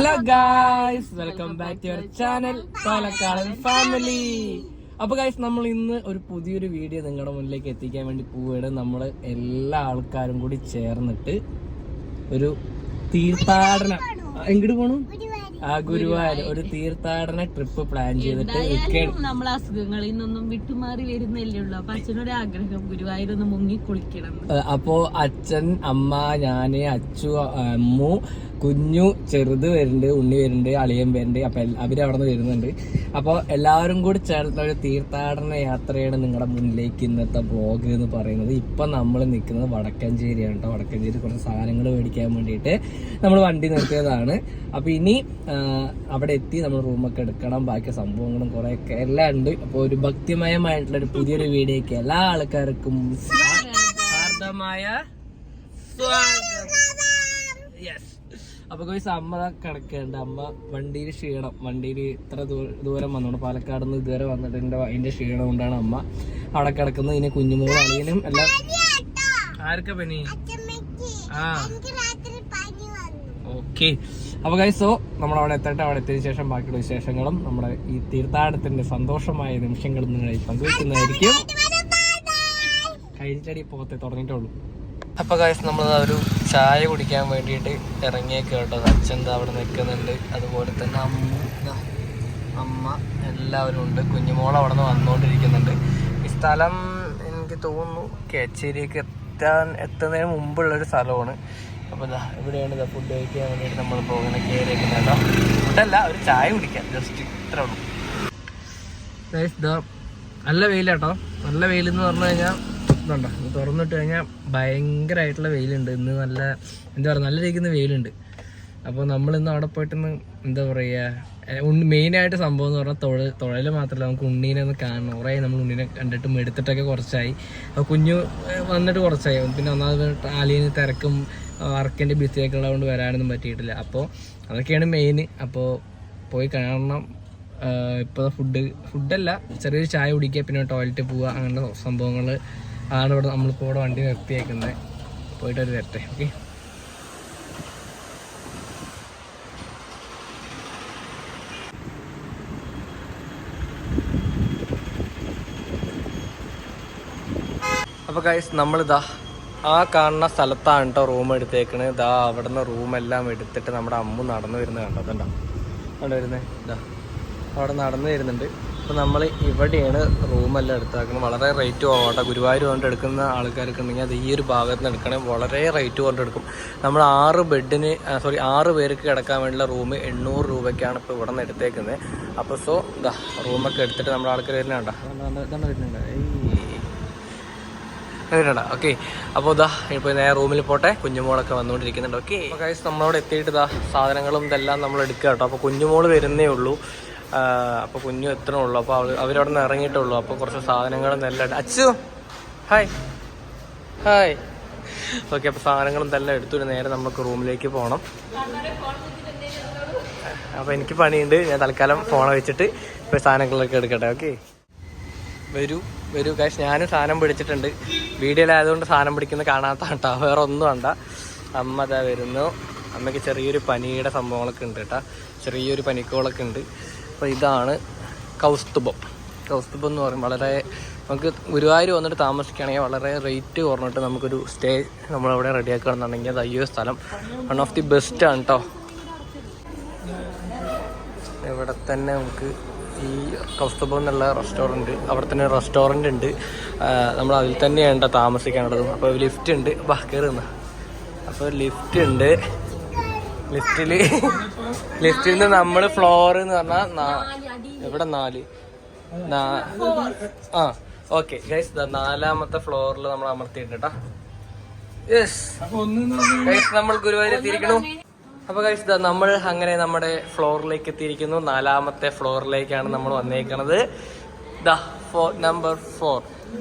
Hello guys welcome back to your channel പാലക്കാടൻ family അപ്പൊ guys നമ്മൾ ഇന്ന് ഒരു പുതിയൊരു വീഡിയോ നിങ്ങളുടെ മുന്നിലേക്ക് എത്തിക്കാൻ വേണ്ടി പോവുകയാണ്. നമ്മൾ എല്ലാ ആൾക്കാരും കൂടി ചേർന്നിട്ട് ഒരു തീർത്ഥാടനം. എങ്ങോട്ട് പോണു? ആ ഗുരുവായൂർ ഒരു തീർത്ഥാടന ട്രിപ്പ് പ്ലാൻ ചെയ്തിട്ട് നമ്മൾ അസുഖങ്ങളിൽ നിന്നും വിട്ടുമാറി വരുന്നല്ലേ ഉള്ളൂ. അപ്പൊ അച്ഛനൊരു ആഗ്രഹം ഗുരുവായൂർ ഒന്ന് മുങ്ങി കുളിക്കണം. അപ്പോ അച്ഛൻ അമ്മ ഞാൻ അച്ചു അമ്മു കുഞ്ഞു ചെറുത് വരുന്നുണ്ട് ഉണ്ണി വരുന്നുണ്ട് അളിയൻ വരുന്നുണ്ട് അപ്പൊ എല്ല- അവർ അവിടെ നിന്ന് വരുന്നുണ്ട്. അപ്പൊ എല്ലാവരും കൂടി ചേർന്ന ഒരു തീർത്ഥാടന യാത്രയാണ് നിങ്ങളുടെ മുന്നിലേക്ക് ഇന്നത്തെ ബ്ലോഗ് എന്ന് പറയുന്നത്. ഇപ്പൊ നമ്മൾ നിൽക്കുന്നത് വടക്കഞ്ചേരിയാണ് കേട്ടോ. വടക്കഞ്ചേരി കുറച്ച് സാധനങ്ങൾ മേടിക്കാൻ വേണ്ടിയിട്ട് നമ്മൾ വണ്ടി നിർത്തിയതാണ്. അപ്പൊ ഇനി അവിടെ എത്തി നമ്മൾ റൂമൊക്കെ എടുക്കണം ബാക്കി സംഭവങ്ങളും കുറെ ഒക്കെ എല്ലാം ഉണ്ട്. അപ്പൊ ഒരു ഭക്തിമയമായിട്ടുള്ള ഒരു പുതിയൊരു വീഡിയോക്ക് എല്ലാ ആൾക്കാർക്കും ഹാർദമായ യെസ് അപ്പൊ കോഴ്സ് അമ്മ കിടക്കേണ്ട അമ്മ വണ്ടിയിൽ ക്ഷീണം. വണ്ടിയിൽ ഇത്ര ദൂരം വന്നോണ്ട് പാലക്കാട് നിന്ന് ഇതുവരെ വന്നിട്ട് എന്റെ അതിന്റെ ക്ഷീണം കൊണ്ടാണ് അമ്മ അവിടെ കിടക്കുന്നത്. ഇനി കുഞ്ഞുമോളും അളിയനും എല്ലാം ആർക്കാ പനി? ആ. ഓക്കെ. അപ്പൊ ഗൈസോ നമ്മൾ അവിടെ എത്തട്ടെ. അവിടെ എത്തിയ ശേഷം ബാക്കിയുള്ള വിശേഷങ്ങളും നമ്മുടെ ഈ തീർത്ഥാടനത്തിന്റെ സന്തോഷമായ നിമിഷങ്ങളും നിങ്ങളെ പങ്കുവെക്കുന്നതായിരിക്കും. കഴിഞ്ഞിട്ടടി പോകത്തെ തുടങ്ങിയിട്ടുള്ളൂ. അപ്പൊ ഗൈസ് നമ്മൾ ഒരു ചായ കുടിക്കാൻ വേണ്ടിയിട്ട് ഇറങ്ങിയൊക്കെ കേട്ടോ. അച്ഛൻ അവിടെ നിൽക്കുന്നുണ്ട്. അതുപോലെ തന്നെ അമ്മ അമ്മ എല്ലാവരും ഉണ്ട്. കുഞ്ഞുമോൾ അവിടെ നിന്ന് വന്നുകൊണ്ടിരിക്കുന്നുണ്ട്. ഈ സ്ഥലം എനിക്ക് തോന്നുന്നു കേച്ചേരിയൊക്കെ എത്താൻ എത്തുന്നതിന് മുമ്പുള്ളൊരു സ്ഥലമാണ്. അപ്പോൾ ഇതാ ഇവിടെയാണ് ഇതാ ഫുഡ് കഴിക്കാൻ വേണ്ടിയിട്ട് നമ്മൾ പോകുന്ന കയറിയൊക്കെ കേട്ടോ. ഫുഡല്ല ഒരു ചായ കുടിക്കാം. ജസ്റ്റ് ഇത്ര ഉള്ളൂ. ദാ നല്ല വെയിലാട്ടോ നല്ല വെയിൽ എന്ന് പറഞ്ഞു കഴിഞ്ഞാൽ ഇതുണ്ടോ തുറന്നിട്ട് കഴിഞ്ഞാൽ ഭയങ്കരമായിട്ടുള്ള വെയിലുണ്ട്. ഇന്ന് നല്ല എന്താ പറയുക നല്ല രീതിക്കുന്ന വെയിലുണ്ട്. അപ്പോൾ നമ്മളിന്ന് അവിടെ പോയിട്ടൊന്ന് എന്താ പറയുക മെയിനായിട്ട് സംഭവം എന്ന് പറഞ്ഞാൽ തൊഴിൽ തൊഴിൽ മാത്രമല്ല നമുക്ക് ഉണ്ണീനെ ഒന്ന് കാണണം. കുറേ നമ്മൾ ഉണ്ണീനെ കണ്ടിട്ടും എടുത്തിട്ടൊക്കെ കുറച്ചായി. അപ്പോൾ കുഞ്ഞു വന്നിട്ട് കുറച്ചായി. പിന്നെ ഒന്നാമത് ആലിയന് തിരക്കും വർക്കിന്റെ ബിസിയൊക്കെ ഉള്ളതുകൊണ്ട് വരാനൊന്നും പറ്റിയിട്ടില്ല. അപ്പോൾ അതൊക്കെയാണ് മെയിൻ അപ്പോൾ പോയി കാണണം. ഇപ്പോൾ ഫുഡ് ഫുഡല്ല ചെറിയൊരു ചായ കുടിക്കുക പിന്നെ ടോയ്ലറ്റിൽ പോവുക അങ്ങനത്തെ സംഭവങ്ങൾ ആണ് ഇവിടെ നമ്മളിപ്പോൾ ഇവിടെ വണ്ടി നിർത്തിയേക്കുന്നത് പോയിട്ട് ഒരു വരട്ടെ ഓക്കെ അപ്പോൾ ഗൈസ് നമ്മളിതാ ആ കാണുന്ന സ്ഥലത്താണ് കേട്ടോ റൂം എടുത്തേക്കണ്. ഇതാ അവിടെ നിന്ന് റൂമെല്ലാം എടുത്തിട്ട് നമ്മുടെ അമ്മ നടന്നു വരുന്നത് കണ്ടോ? കണ്ടോ? അവിടെ വരുന്നത് ഇതാ അവിടെ നടന്നു വരുന്നുണ്ട്. അപ്പോൾ നമ്മൾ ഇവിടെയാണ് റൂമെല്ലാം എടുത്താക്കുന്നത്. വളരെ റേറ്റ് കുറവാട്ടോ ഗുരുവായൂർ കൊണ്ട് എടുക്കുന്ന ആൾക്കാർക്ക് ഉണ്ടെങ്കിൽ അത് ഈ ഒരു ഭാഗത്ത് നിന്ന് എടുക്കണേ വളരെ റേറ്റ് കൊണ്ട് എടുക്കും. നമ്മൾ ആറ് ബെഡിന് സോറി ആറ് പേർക്ക് കിടക്കാൻ വേണ്ടിയുള്ള റൂം എണ്ണൂറ് രൂപയ്ക്കാണ് ഇപ്പോൾ ഇവിടെ നിന്ന് എടുത്തേക്കുന്നത് അപ്പോൾ സോ ഇതാ റൂമൊക്കെ എടുത്തിട്ട് നമ്മുടെ ആൾക്കാർ വരുന്നുണ്ടോ ഇതാണ് വരുന്നുണ്ട് ഏയ്. വരുന്നുണ്ടോ ഓക്കെ അപ്പോൾ ഇതാ ഇപ്പോൾ നേരെ റൂമിൽ പോട്ടെ. കുഞ്ഞുമോളൊക്കെ വന്നുകൊണ്ടിരിക്കുന്നുണ്ട്. ഓക്കെ ഗൈസ് നമ്മളോട് എത്തിയിട്ട് ഇതാ സാധനങ്ങളും ഇതെല്ലാം നമ്മൾ എടുക്കുക കേട്ടോ. അപ്പോൾ കുഞ്ഞുമോൾ വരുന്നേ ഉള്ളൂ. അപ്പോൾ കുഞ്ഞു എത്തണേ ഉള്ളൂ? അപ്പോൾ അവർ അവരവിടെ നിന്ന് ഇറങ്ങിയിട്ടുള്ളൂ അപ്പോൾ കുറച്ച് സാധനങ്ങളും എല്ലാം അച്ചു ഹായ് ഹായ് ഓക്കെ അപ്പോൾ സാധനങ്ങളും ഇതെല്ലാം എടുത്തിട്ട് നേരെ നമുക്ക് റൂമിലേക്ക് പോകണം. അപ്പോൾ എനിക്ക് പണിയുണ്ട്. ഞാൻ തൽക്കാലം ഫോൺ വെച്ചിട്ട് ഇപ്പോൾ സാധനങ്ങളൊക്കെ എടുക്കട്ടെ. ഓക്കെ വരൂ വരൂ. കാശ് ഞാനും സാധനം പിടിച്ചിട്ടുണ്ട്. വീഡിയോയിലായതുകൊണ്ട് സാധനം പിടിക്കുന്നത് കാണാത്ത കേട്ടോ വേറെ ഒന്നും വേണ്ട. അമ്മ അതാ വരുന്നു. അമ്മയ്ക്ക് ചെറിയൊരു പനിയുടെ സംഭവങ്ങളൊക്കെ ഉണ്ട് കേട്ടോ. ചെറിയൊരു പനിക്കോളൊക്കെ ഉണ്ട്. അപ്പോൾ ഇതാണ് കൗസ്തുഭം. കൗസ്തുഭം എന്ന് പറയും വളരെ നമുക്ക് ഗുരുവായൂർ വന്നിട്ട് താമസിക്കുകയാണെങ്കിൽ വളരെ റേറ്റ് കുറഞ്ഞിട്ട് നമുക്കൊരു സ്റ്റേ നമ്മളവിടെ റെഡിയാക്കുകയാണെന്നുണ്ടെങ്കിൽ അത് അയ്യോ സ്ഥലം വൺ ഓഫ് ദി ബെസ്റ്റ് ആണ് കേട്ടോ ഇവിടെ തന്നെ നമുക്ക് ഈ കൗസ്തുഭം എന്നുള്ള റെസ്റ്റോറന്റ് അവിടെ തന്നെ റെസ്റ്റോറന്റ് ഉണ്ട്. നമ്മൾ അതിൽ തന്നെയാണ് ട്ടോ താമസിക്കാനുള്ളത്. അപ്പോൾ ലിഫ്റ്റ് ഉണ്ട്. വാ കയറുന്ന അപ്പോൾ ലിഫ്റ്റ് ഉണ്ട്. ലിഫ്റ്റിൽ ലിഫ്റ്റിൽ നിന്ന് നമ്മൾ ഫ്ലോർ എന്ന് പറഞ്ഞാൽ ഇവിടെ നാല്? നാ- ആ ഓക്കെ ഗൈസ് നാലാമത്തെ ഫ്ലോറിൽ നമ്മൾ അമർത്തിയിട്ടുണ്ട് കേട്ടോ യെസ് നമ്മൾ ഗുരുവായൂർ എത്തിയിരിക്കണു. അപ്പൊ കഴിച്ചത് നമ്മൾ അങ്ങനെ നമ്മുടെ ഫ്ലോറിലേക്ക് എത്തിയിരിക്കുന്നു. നാലാമത്തെ ഫ്ലോറിലേക്കാണ് നമ്മൾ വന്നേക്കണത്. ദ ഫോർ നമ്പർ ഫോർ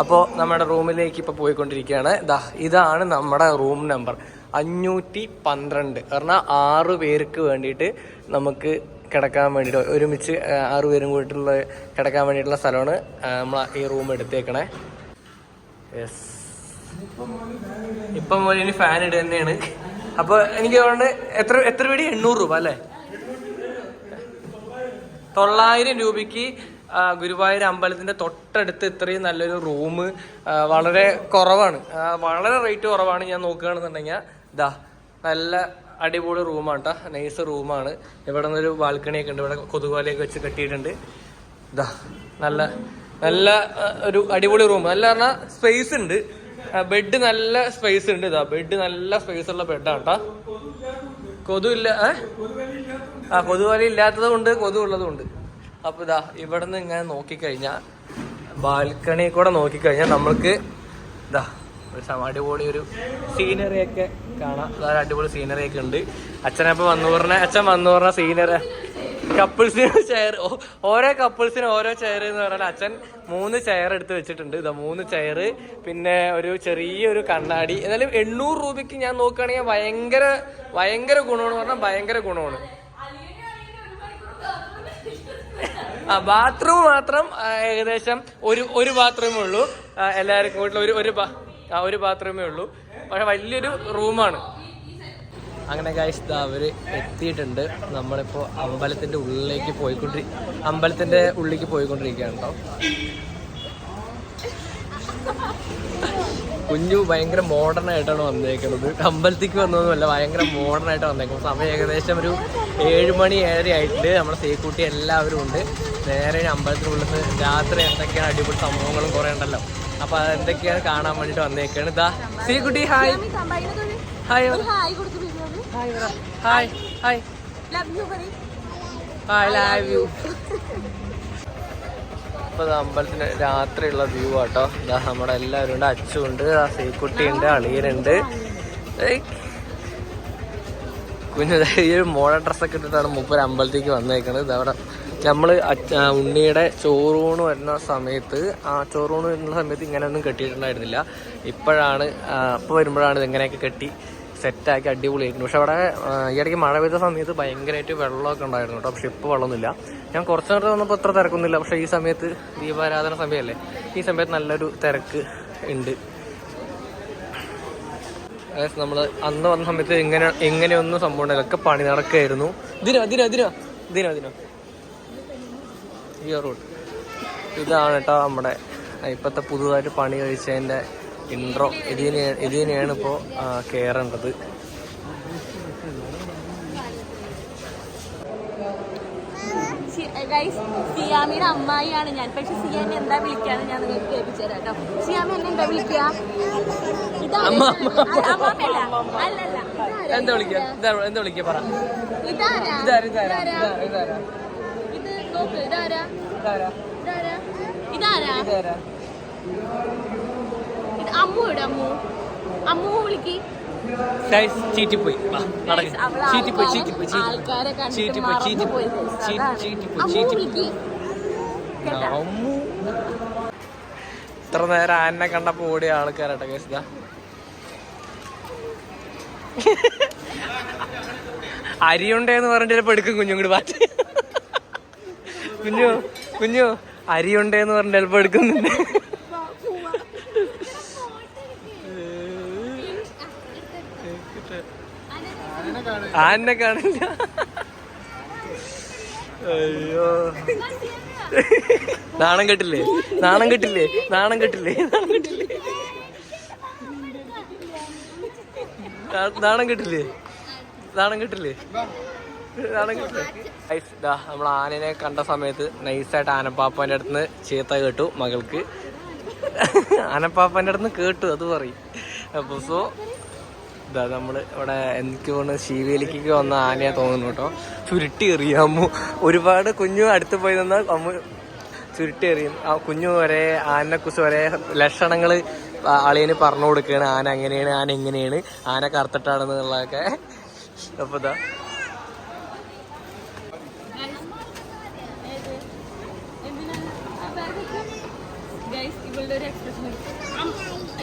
അപ്പോൾ നമ്മുടെ റൂമിലേക്ക് ഇപ്പോൾ പോയിക്കൊണ്ടിരിക്കുകയാണ്. ദാ ഇതാണ് നമ്മുടെ റൂം നമ്പർ അഞ്ഞൂറ്റി പന്ത്രണ്ട്. കാരണം ആറ് പേർക്ക് വേണ്ടിയിട്ട് നമുക്ക് കിടക്കാൻ വേണ്ടിയിട്ട് ഒരുമിച്ച് ആറു പേരും കൂടിയിട്ടുള്ള കിടക്കാൻ വേണ്ടിയിട്ടുള്ള സ്ഥലമാണ് നമ്മൾ ഈ റൂം എടുത്തേക്കണേ. യെസ് ഇപ്പം ഇനി ഫാൻ ഇടുക തന്നെയാണ്. അപ്പൊ എനിക്ക് തോന്നുന്നത് എത്ര എത്ര പേടി? എണ്ണൂറ് രൂപ അല്ലേ? തൊള്ളായിരം രൂപയ്ക്ക് ഗുരുവായൂർ അമ്പലത്തിന്റെ തൊട്ടടുത്ത് ഇത്രയും നല്ലൊരു റൂം വളരെ കുറവാണ്. വളരെ റേറ്റ് കുറവാണ് ഞാൻ നോക്കുകയാണെന്നുണ്ടെങ്കിൽ. ദാ നല്ല അടിപൊളി റൂമാണ് കേട്ടോ നൈസ് റൂമാണ്. ഇവിടെ നിന്നൊരു ബാൽക്കണിയൊക്കെ ഉണ്ട്. ഇവിടെ കൊതുകുവലയൊക്കെ വെച്ച് കെട്ടിയിട്ടുണ്ട്. ദാ നല്ല നല്ല ഒരു അടിപൊളി റൂം. നല്ല പറഞ്ഞാൽ സ്പേസ് ഉണ്ട്. ബെഡ് നല്ല സ്പേസ് ഉണ്ട് ഇതാ. ബെഡ് നല്ല സ്പേസ് ഉള്ള ബെഡാണ് കേട്ടോ കൊതു ഇല്ല ഏഹ് ആ കൊതുവല ഇല്ലാത്തതും ഉണ്ട് കൊതു ഉള്ളതും ഉണ്ട്. അപ്പൊ ഇതാ ഇവിടെ നിന്ന് ഇങ്ങനെ നോക്കിക്കഴിഞ്ഞാൽ ബാൽക്കണി കൂടെ നോക്കിക്കഴിഞ്ഞാൽ നമ്മൾക്ക് ഇതാ ഒരു അടിപൊളി ഒരു സീനറി ഒക്കെ കാണാം. അതായത് അടിപൊളി സീനറി ഒക്കെ ഉണ്ട്. അച്ഛനപ്പൊ വന്നു പറഞ്ഞ അച്ഛൻ വന്നു പറഞ്ഞ സീനറി കപ്പിൾസിന് ചെയർ ഓരോ കപ്പിൾസിന് ഓരോ ചെയർ എന്ന് പറഞ്ഞാൽ അച്ഛൻ മൂന്ന് ചെയർ എടുത്ത് വെച്ചിട്ടുണ്ട്. ഇതാ മൂന്ന് ചെയർ പിന്നെ ഒരു ചെറിയൊരു കണ്ണാടി. എന്നാലും എണ്ണൂറ് രൂപയ്ക്ക് ഞാൻ നോക്കുകയാണെങ്കിൽ ഭയങ്കര ഭയങ്കര ഗുണമാണ്. പറഞ്ഞാൽ ഭയങ്കര ഗുണമാണ്. ആ ബാത്റൂം മാത്രം ഏകദേശം ഒരു ഒരു ബാത്റൂമേ ഉള്ളൂ. എല്ലാവർക്കും വീട്ടിൽ ഒരു ഒരു ഒരു ബാത്റൂമേ ഉള്ളൂ. പക്ഷെ വലിയൊരു റൂമാണ് അങ്ങനെ ഗൈസ് അവർ എത്തിയിട്ടുണ്ട്. നമ്മളിപ്പോൾ അമ്പലത്തിന്റെ ഉള്ളിലേക്ക് പോയിക്കൊണ്ടി അമ്പലത്തിന്റെ ഉള്ളിലേക്ക് പോയിക്കൊണ്ടിരിക്കുകയാണ് കേട്ടോ കുഞ്ഞു ഭയങ്കര മോഡേൺ ആയിട്ടാണ് വന്നേക്കുന്നത്. അമ്പലത്തിക്ക് വന്നതൊന്നുമല്ല ഭയങ്കര മോഡേൺ ആയിട്ട് വന്നേക്കുന്നത്. സമയം ഏകദേശം ഒരു ഏഴ് മണി ഏഴര ആയിട്ട് നമ്മുടെ സേക്കൂട്ടി എല്ലാവരും ഉണ്ട്. നേരെ അമ്പലത്തിനുള്ളിൽ നിന്ന് രാത്രി എന്തൊക്കെയാണ് അടിപൊളി സംഭവങ്ങളും കുറേ ഉണ്ടല്ലോ. അപ്പൊ അതെന്തൊക്കെയാണ് കാണാൻ വേണ്ടിട്ട് വന്നേക്കാണ്. ഇതാ Sekkutty hi hi hi hi hi hi love you പറയും ഹായ് ലവ് യു അപ്പൊ ഇത് അമ്പലത്തിന്റെ രാത്രിയുള്ള വ്യൂ ആട്ടോ. ഇതാ നമ്മുടെ എല്ലാവരും ഉണ്ട് അച്ചുണ്ട് ആ സീക്കുട്ടി ഉണ്ട് അളിയനുണ്ട്. കുഞ്ഞു ഈ ഒരു മോഡ ഡ്രസ്സൊക്കെ ഇട്ടിട്ടാണ് മൂപ്പര് അമ്പലത്തേക്ക് വന്നേക്കണത്. ഇതവിടെ നമ്മൾ ഉണ്ണിയുടെ ചോറൂണ് വരുന്ന സമയത്ത് ആ ചോറൂണ് വരുന്ന സമയത്ത് ഇങ്ങനെയൊന്നും കെട്ടിയിട്ടുണ്ടായിരുന്നില്ല. ഇപ്പോഴാണ് ഇപ്പൊ വരുമ്പോഴാണ് ഇത് ഇങ്ങനെയൊക്കെ കെട്ടി സെറ്റാക്കി അടിപൊളിയായിരുന്നു പക്ഷെ അവിടെ ആ, ഈ ഇടയ്ക്ക് മഴ പെയ്ത സമയത്ത് ഭയങ്കരമായിട്ട് വെള്ളമൊക്കെ ഉണ്ടായിരുന്നു കേട്ടോ. പക്ഷെ ഇപ്പോൾ വെള്ളമൊന്നുമില്ല. ഞാൻ കുറച്ച് നേരത്തെ വന്നപ്പോൾ അത്ര തിരക്കൊന്നുമില്ല. പക്ഷെ ഈ സമയത്ത് ദീപാരാധന സമയമല്ലേ? ഈ സമയത്ത് നല്ലൊരു തിരക്ക് ഉണ്ട്. നമ്മൾ അന്ന് വന്ന സമയത്ത് ഇങ്ങനെ എങ്ങനെയൊന്നും സംഭവം ഒക്കെ പണി നടക്കായിരുന്നു. ദിനോ ദിനോ ദിനോ. ദിനോ ദിനോ. ഈ റോഡ് ഇതാണ് കേട്ടോ നമ്മുടെ ഇപ്പോഴത്തെ പുതുതായിട്ട് പണി കഴിച്ചതിന്റെ ഇൻട്രോ ഇതിനെ ഇതിനെയാണ് ഇപ്പോൾ കയറേണ്ടത് സിയാമിയുടെ അമ്മായിയാണ്. ഞാൻ പക്ഷെ സിയാമി എന്താ വിളിക്കാന്ന് ഞാൻ നിങ്ങൾക്ക് കേൾപ്പിച്ചു തരാം കേട്ടോ. സിയാമി എന്നെ എന്താ വിളിക്കുക എന്താ വിളിക്കുക എന്താ വിളിക്ക? വിളിക്കുക പറ. ഇതാരാ? ഇതാരാ ഇതാരാ? ഇതാരാ? ഇതാരാ? ഇത് നോക്ക് ഇതാരാ? ഇതാരാ? ഇതാരാ? ഇതാരാ? ഇതാരാ? ഇത് അമ്മു അമ്മു? അമ്മു വിളിക്ക്. ചീറ്റിപ്പോയി. ചീറ്റിപ്പോയി ചീറ്റിപ്പോയി ചീറ്റിപ്പോയി. ചീറ്റിപ്പോയി ചീറ്റിപ്പോയി. ചീറ്റിപ്പോയി ചീറ്റിപ്പോയി. അമ്മു. ഇത്ര നേരം ആനെ കണ്ടപ്പോ ഓടിയ ആൾക്കാരട്ടെ കേസിത അരിയുണ്ടേന്ന് പറഞ്ഞിട്ട് പെടുക്കും എടുക്കും കുഞ്ഞും കൂടി മാറ്റി കുഞ്ഞു കുഞ്ഞു അരിയുണ്ടേന്ന് പറഞ്ഞിട്ട് ചിലപ്പോ എടുക്കുന്നുണ്ട്. ആനെ കാണില്ല. അയ്യോ. നാണം കെട്ടില്ലേ? നാണം കെട്ടില്ലേ? നാണം കെട്ടില്ലേ? നാണം കെട്ടില്ലേ? നാണം കെട്ടില്ലേ? നാണം കെട്ടില്ലേ? നാണം കെട്ടില്ലേ? ഐസ് ദാ നമ്മൾ ആനനെ കണ്ട സമയത്ത് നൈസായിട്ട് ആനപ്പാപ്പന്റെ അടുത്ത് നിന്ന് ചീത്ത കേട്ടു മകൾക്ക്. ആനപ്പാപ്പന്റെ അടുത്ത് നിന്ന് കേട്ടു അത് പറയും. അപ്പോൾ സോ ഇതാ നമ്മൾ ഇവിടെ എനിക്ക് തോന്നുന്നു ശീവേലിക്ക് വന്ന ആനയാ തോന്നുന്നു കേട്ടോ. ചുരുട്ടി എറിയും അമ്മു ഒരുപാട് കുഞ്ഞു അടുത്ത് പോയി നിന്നാൽ അമ്മു ചുരുട്ടി എറിയും ആ കുഞ്ഞു വരെ ആനനെ കുറിച്ച് വരെ ലക്ഷണങ്ങൾ അളിയന് പറഞ്ഞു കൊടുക്കുകയാണ്. ആന അങ്ങനെയാണ് ആന എങ്ങനെയാണ് ആന കറുത്തിട്ടാണെന്നുള്ളതൊക്കെ അപ്പൊ ഇതാ.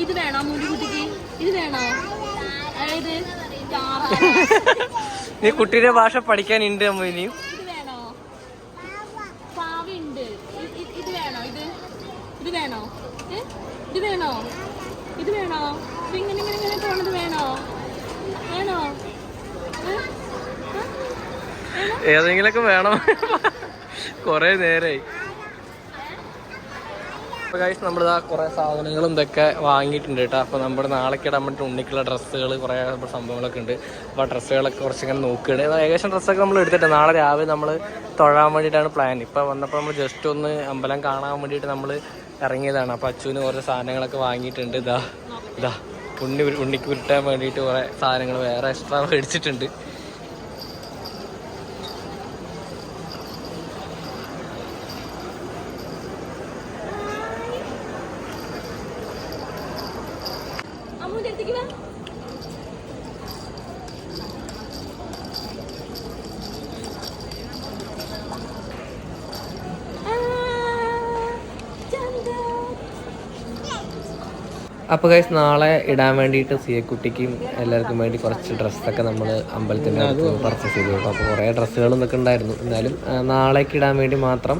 ഇത് വേണോ മൂന്ന് കുട്ടിക്ക്? ഇത് വേണോ. നീ കുട്ടിയുടെ ഭാഷ പഠിക്കാൻ ഉണ്ട് അമ്മ ഇനിയും ഇത് വേണോ ഇത് വേണോ? ഇത് വേണോ? ഇത് വേണോ? വേണോ? ഇത് ഇങ്ങനെ ഇങ്ങനെ ഇങ്ങനെ പോണത് വേണോ? വേണോ? ഏ? ഏ? ഏതെങ്കിലൊക്കെ വേണം. കുറേ നേരമായി അപ്പോൾ കഴിച്ച് നമ്മളിതാ കുറേ സാധനങ്ങളും ഇതൊക്കെ വാങ്ങിയിട്ടുണ്ട് കേട്ടോ. അപ്പോൾ നമ്മുടെ നാളേക്ക് ഇടാൻ വേണ്ടി ഉണ്ണിക്കുള്ള ഡ്രസ്സുകൾ കുറേ സംഭവങ്ങളൊക്കെ ഉണ്ട്. അപ്പോൾ ഡ്രസ്സുകളൊക്കെ കുറച്ച് ഇങ്ങനെ നോക്കുകയാണ് ഏകദേശം ഡ്രസ്സൊക്കെ നമ്മൾ എടുത്തിട്ട് നാളെ രാവിലെ നമ്മൾ തൊഴാൻ വേണ്ടിയിട്ടാണ് പ്ലാൻ ഇപ്പോൾ വന്നപ്പോൾ നമ്മൾ ജസ്റ്റ് ഒന്ന് അമ്പലം കാണാൻ വേണ്ടിയിട്ട് നമ്മൾ ഇറങ്ങിയതാണ്. അപ്പോൾ അച്ചുവിന് കുറേ സാധനങ്ങളൊക്കെ വാങ്ങിയിട്ടുണ്ട്. ഇതാ ഇതാ. ഉണ്ണി ഉണ്ണിക്ക് ഉരുട്ടാൻ വേണ്ടിയിട്ട് കുറേ സാധനങ്ങൾ വേറെ എക്സ്ട്രാ മേടിച്ചിട്ടുണ്ട്. അപ്പോൾ ഗൈസ് നാളെ ഇടാൻ വേണ്ടിയിട്ട് സിയക്കുട്ടിക്കും എല്ലാവർക്കും വേണ്ടി കുറച്ച് ഡ്രസ്സൊക്കെ നമ്മൾ അമ്പലത്തിന്റെ പർച്ചേസ് ചെയ്തു കേട്ടോ. അപ്പോൾ കുറേ ഡ്രസ്സുകളും ഇതൊക്കെ ഉണ്ടായിരുന്നു. എന്നാലും നാളേക്ക് ഇടാൻ വേണ്ടി മാത്രം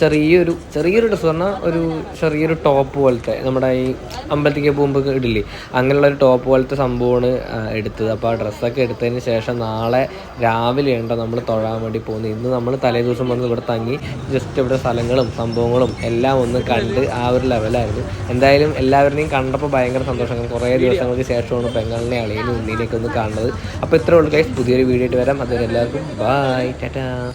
ചെറിയൊരു ചെറിയൊരു ഡ്രസ്സ് പറഞ്ഞാൽ ഒരു ചെറിയൊരു ടോപ്പ് പോലത്തെ നമ്മുടെ ഈ അമ്പലത്തിലേക്ക് പോകുമ്പോൾ ഇടില്ലേ? അങ്ങനെയുള്ള ഒരു ടോപ്പ് പോലത്തെ സംഭവമാണ് എടുത്തത്. അപ്പോൾ ആ ഡ്രസ്സൊക്കെ എടുത്തതിന് ശേഷം നാളെ രാവിലെ ഉണ്ടോ നമ്മൾ തൊഴാൻ വേണ്ടി പോകുന്നത് ഇന്ന് നമ്മൾ തലേ ദിവസം വന്ന് ഇവിടെ തങ്ങി ജസ്റ്റ് ഇവിടെ സ്ഥലങ്ങളും സംഭവങ്ങളും എല്ലാം ഒന്ന് കണ്ട് ആ ഒരു ലെവലായിരുന്നു എന്തായാലും എല്ലാവരുടെയും കണ്ടപ്പോൾ ഭയങ്കര സന്തോഷം. കുറേ ദിവസങ്ങൾക്ക് ശേഷമാണ് പെങ്ങളിനെ അളിയനും ഉണ്ണീനെയൊക്കെ ഒന്ന് കാണുന്നത്. അപ്പോൾ ഇത്രേ ഉള്ളൂ പുതിയൊരു വീഡിയോ ആയിട്ട് വരാം. അതുവരെ എല്ലാവർക്കും ബൈ ടാറ്റാ